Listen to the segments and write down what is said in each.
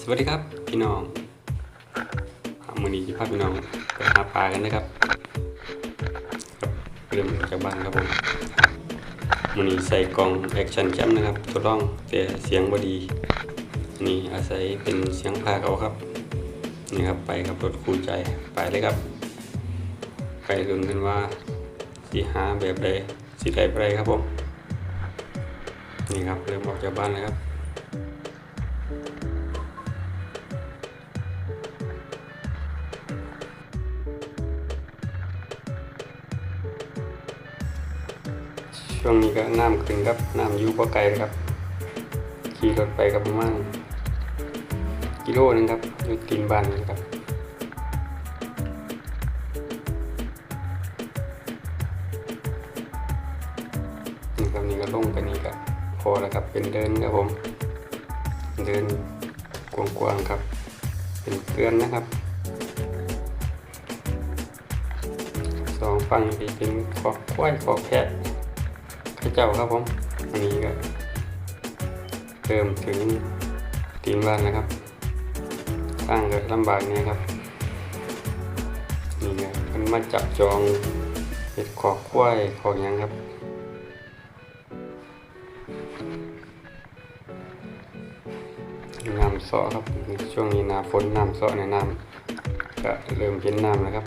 สวัสดีครับพี่น้องมือนี้จะพาพี่น้องไปหาปลากันนะครับเริ่มจากบ้านครับผมมือนี้ใส่กล่องแอคชั่นแคมนะครับทดลองแต่เสียงบดีนี่อาศัยเป็นเสียงพาเขาครับนี่ครับไปกับรถคู่ใจไปเลยครับ ไปลุ้นกันว่าสีหาแบบใดสีใดไปครับผมนี่ครับเริ่มออกจากบ้านเลยครับ ช่วงนี้ก็น้ำขึ้นครับน้ำยูบ่ไกลครับ ขี่รถไปกับประมาณกิโลนึงครับอยู่ตีนบ้านนี่ครับนี่ครับนี่ก็ลงไปนี่ก็พอแล้วครับเป็นเดินครับผม เดินกว้างๆครับ เป็นเกลือนนะครับสองฝั่งที่เป็นขอกควายขอกแพะ ข้เจ้าครับผมอันนี้ก็เริ่มถึงตีนบ้านแล้วครับสร้างก็ลำบากเนี่ยครับนี่ไงมันมาจับจองเห็ดขอกกล้วยขอกยังครับน้ำเสาะครับช่วงนี้นาฝนน้ำเสาะในน้ำก็เริ่มเห็นน้ำแล้วครับ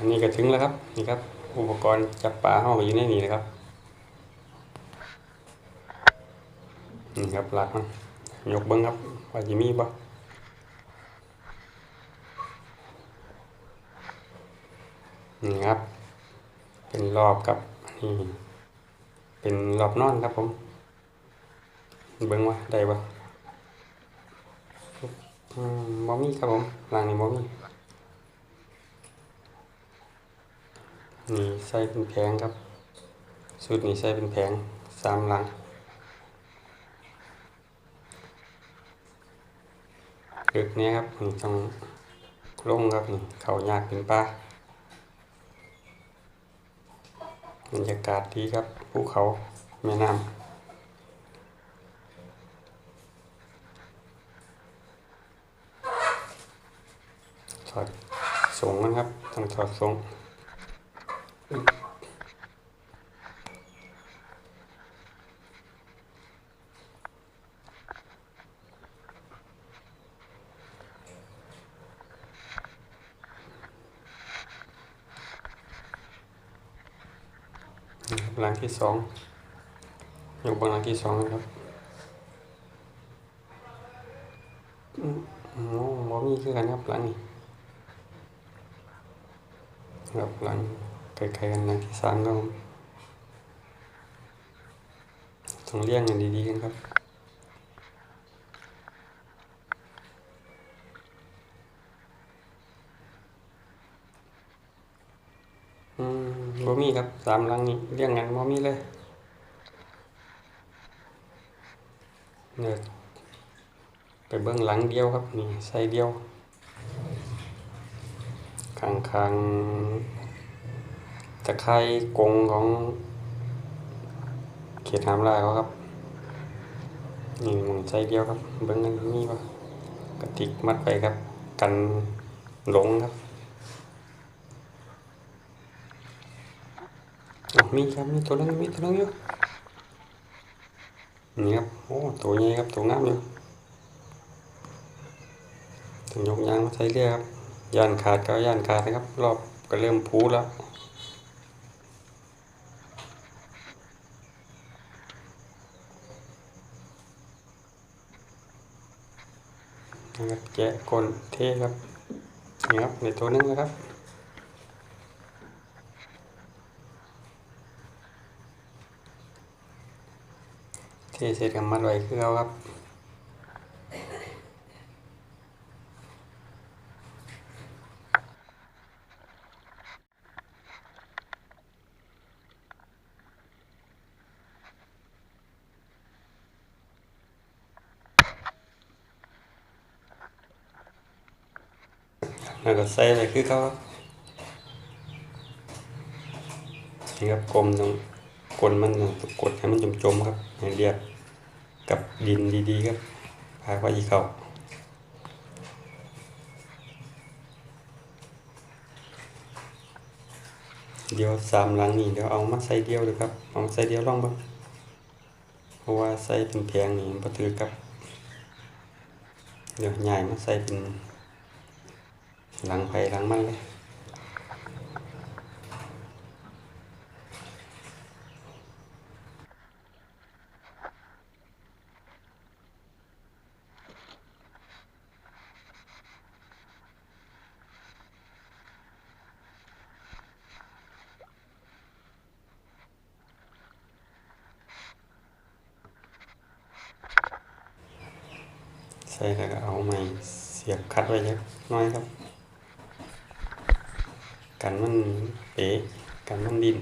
อนนี้ก็ถึงแล้วครับ นี่ครับ อุปกรณ์จับปลาห้องอยู่ในนี้นะครับ นี่ครับหลักมันยกเบิ้งครับว่าจะมีบ่นี่ครับ เป็นรอบครับนี่เป็นรอบนอนครับผม เบิ้งว่าได้บ่อืมบ่มีครับผมหลังนี้บ่มี นี่ใส่เป็นแผงครับสูตรนี้ใส่เป็นแผงสามหลังเลือกนี้ครับนี่ต้องลงครับนี่เขายากเป็นป้าบรรยากาศดีครับภูเขาแม่น้ำถอดสงนะครับต้องถอดสง หลังที่สองยกบนหลังที่สองนะครับอืมโอ้บ่มีคือกันครับหลังนี้ครับหลัง ใกลๆกันหลังที่สามก็ต้องเลี้ยงกันดีๆกันครับอืมบ่มีครับสามลังนี้เลี้ยงกันบ่มีเลยเนี่ยไปเบิ่งหลังเดียวครับนี่ใส่เดียวข้างข้างๆ ตะไคร่กงของเขตหามลายเขาครับนี่มองใส่เดียวครับเบิ่งกันมีบ่กระติกมัดไปครับ กันหลงครับอ๋อมีครับมีตัวนึงมีตัวนึงอยู่นี่ครับโอ้ตัวใหญ่ครับตัวงามอยู่ต้องยกยางมาใช้เรือครับย่านขาดก็ย่านขาดนะครับ รอบก็เริ่มพูแล้วนะครับ แกะก้นเทครับนี่ครับในตัวนึงนะครับเทเสร็จกับมัดไว้คือเอาครับ แล้วก็ใส่ไปคือเขาครับนี่ครับกลมตรงกลมันต้องกดให้มันจมๆครับให้เรียบกับดินดีๆครับพาว่าอีเขาเดี๋ยวสามหลังนี่เดี๋ยวเอามาใส่เดียวเลยครับเอามาใส่เดียวลองบ้างเพราะว่าใส่เป็นแพงนี่มันถือกับเดี๋ยวใหญ่มาใส่เป็น หลังไปหลังมันเลยใส่แล้วก็เอาไม้เสียบคัดไว้เล็กน้อยครับ กันมันเป๋กันมันดิน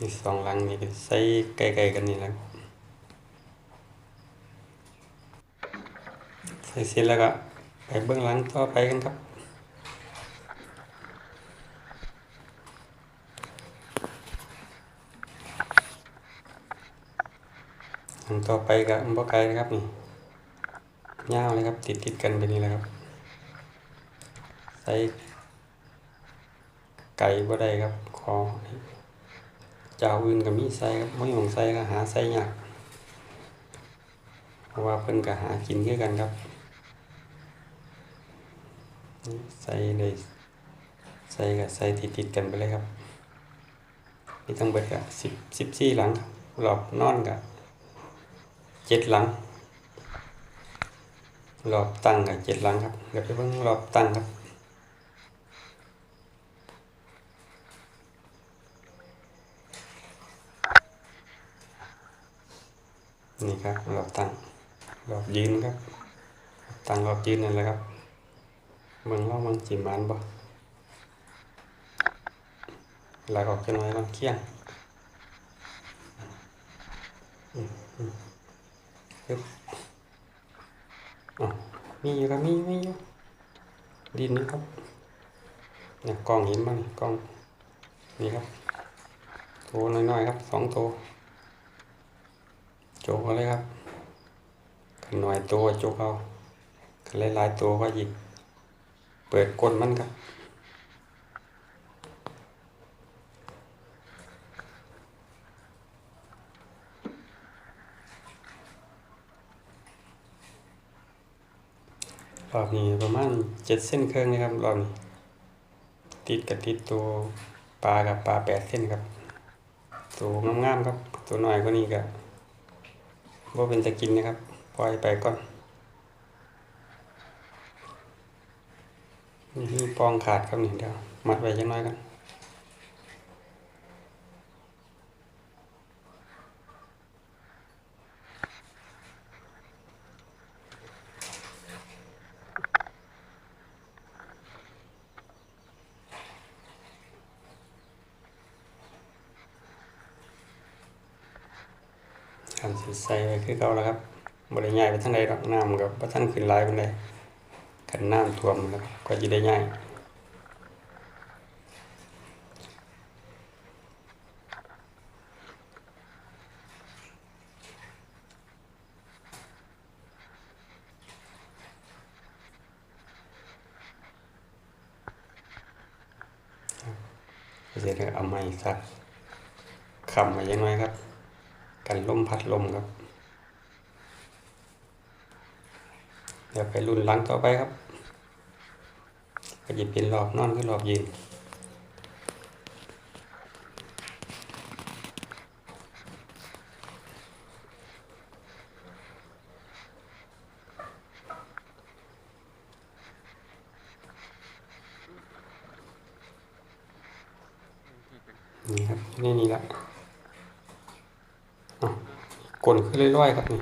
อีกสองหลังนี่ก็ใส่ใกลๆกันนี่แหละใส่เสร็จแล้วก็ไปเบื้องหลังต่อไปกันครับอันต่อไปก็บ่ไกลนะครับนี่ยาวเลยครับ ติดติดกันไปนี่แหละครับ ใส่ไก่บ่ได้ครับคอจาอื่นก็มีใส่ครับไม่ของใส่ก็หาใส่ยากเพราะว่าเพิ่นก็หากินคือกันครับ ใส่เลยใส่ก็ใส่ติดติดกันไปเลยครับมีทั้งเบิดก็สิบสิบสี่หลังครับรอบนอนก็เจ็ดหลังรอบตั้งกับเจ็ดหลังครับเดี๋ยวไปเบิ่งรอบตั้งครับ นี่ครับรอบตั้งรอบยืนครับตั้งรอบยืนนั่นแหละครับเบิ่งลองเบิ่งจิมมันบ่ลากออกจังหน่อยลองเคี่ยงอืมอืมปึ๊บอ๋อมีอยู่ครับมีมีอยู่ดินนะครับเนี่ยกองห็นมั้ยนี่กองนี่ครับโตน้อยๆครับสองโต โจกเอาเลยครับขันหน่อยตัวโจกเอาขันหลายๆตัวก็หยิบ เปิดก้นมันครับรอบนี้ประมาณเจ็ดเส้นเครึ่องนะครับรอบนี้ติดกับติดตัวปลากับปลาแปดเส้นครับ ตัวงามๆครับ ตัวน้อยกว่านี้ก็บ่ ว่าเป็นตะกินนะครับ ปล่อยไปก่อนนี่ปองขาดครับนี่เดี๋ยวมัดไว้ยังน้อยกัน การสิใส่ไว้คือเก่าแล้วครับบ่ได้ย้ายไปทางใดดอกน้ำกับบ่ทันขึ้นหลายปานใดคันน้ำท่วมครับก็สิได้ย้ายก็จะได้เอาไม้ซักคำไว้ยังไงครับ กันลมพัดลมครับ เดี๋ยวไปรุ่นหลังต่อไปครับก็จะเป็นรอบนอนกับรอบยืนนี่ครับนี่นี่ละ กลนขึ้นเรื่อยๆครับนี่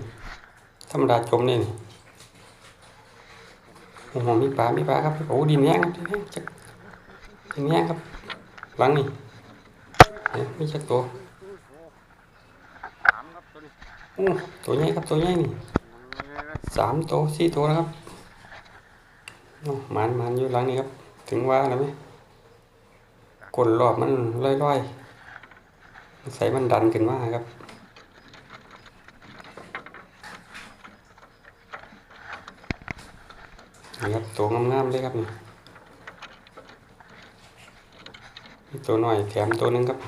ธรรมดาจมนี่นี่โอ้โหมีปลามีปลาครับโอ้ดินแห้งครับดินแห้งจักดินแห้งครับ หลังนี่เนี่ยมีจักตัวโอ้ตัวใหญ่ครับตัวใหญ่นี่สามตัวสี่ตัวนะครับหมันหมันอยู่หลังนี้ครับ ถึงว่าแล้วไหมกลนรอบมันลอยๆใส่มันดันขึ้นมาครับ ครับตัวงามๆเลยครับนี่ตัวหน่อยแถมตัวหนึงครับ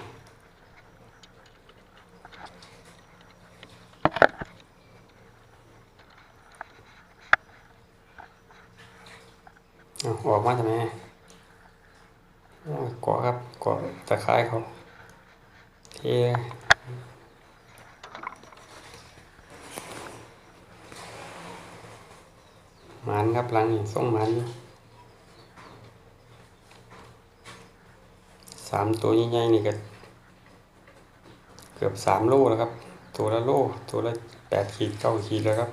ออกมาทำไมโอ้ยเกาะครับเกาะตะไคร้เขาเท หมันครับหลังนี่ส่งหมันอยู่สามตัวใหญ่ๆนี่ก็เกือบสามโลแล้วครับ ตัวละโล ตัวละแปดขีดเก้าขีดแล้วครับ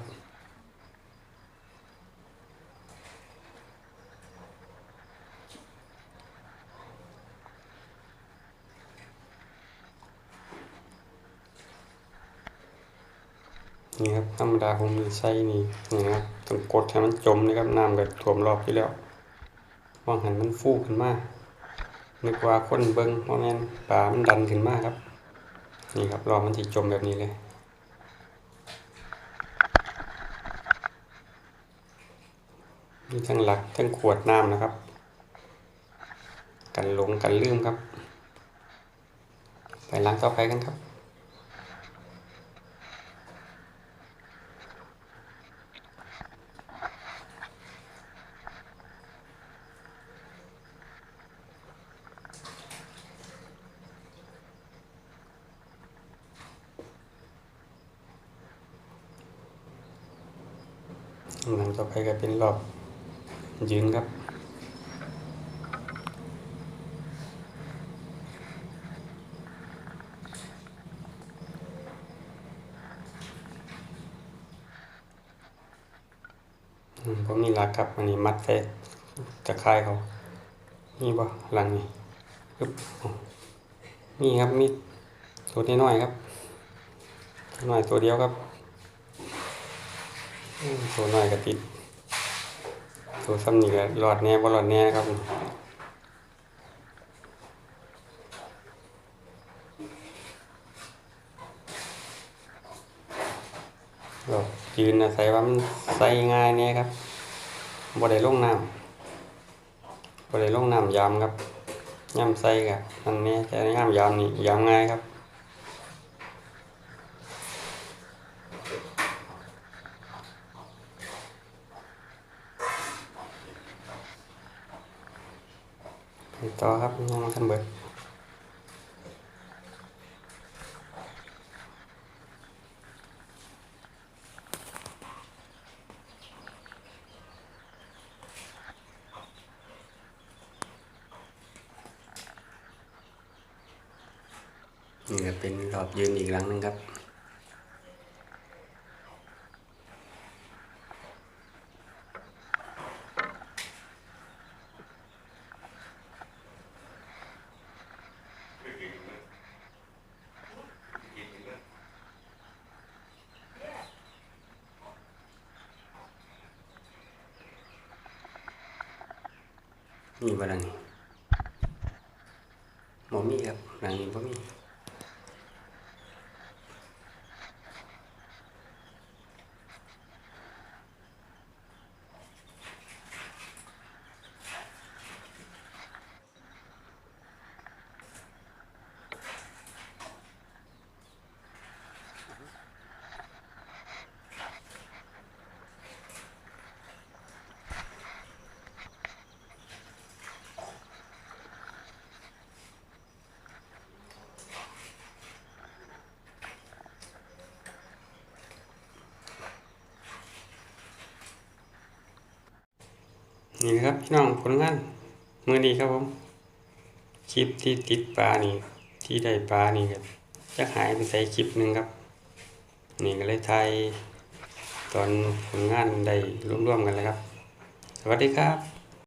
นี่ครับธรรมดาผมมีไส้นี่นี่นะครับต้องกดให้มันจมนะครับน้ำก็ท่วมรอบที่แล้วมองเห็นมันฟูขึ้นมานึกว่าคนเบิ้งว่าแม่นปลามันดันขึ้นมากครับ นี่ครับรอมันที่จมแบบนี้เลยมีทั้งหลักทั้งขวดน้ำนะครับ กันหลงกันลืมครับ ไปล้างต่อไปกันครับ หลังต่อไปก็เป็นรอบยืนครับอืมผมมีหลักครับอันนี้มัดใส่ตะไคร้เขานี่บ่หลังนี่ปึ๊บอ๋อมีครับมีตัวน้อยๆครับตัวน้อยตัวเดียวครับ ตัวน้อยก็ติดตัวซ้ำนี่ก็รอดแน่บ่รอดแน่ครับเรายืนอาศัยว่ามันใส่ง่ายเนี่ยครับบ่ได้ลงน้ำบ่ได้ลงน้ำยามครับย่ำใส่กับอันนี้แต่ย่ำยามนี่ยามง่ายครับ តញ៉ាំខាងបើนี่เป็นรอบยืนอีกครั้งนึงครับ มีบ่หลังนี้บ่มีครับ นี่ครับพี่น้องผลงานมือดีครับผมคลิปที่ติดปลานี่ ที่ได้ปลานี่ครับจะหายไปใส่คลิปหนึ่งครับ นี่ก็เลยไทยตอนผลงานได้ร่วมๆกันเลยครับ สวัสดีครับ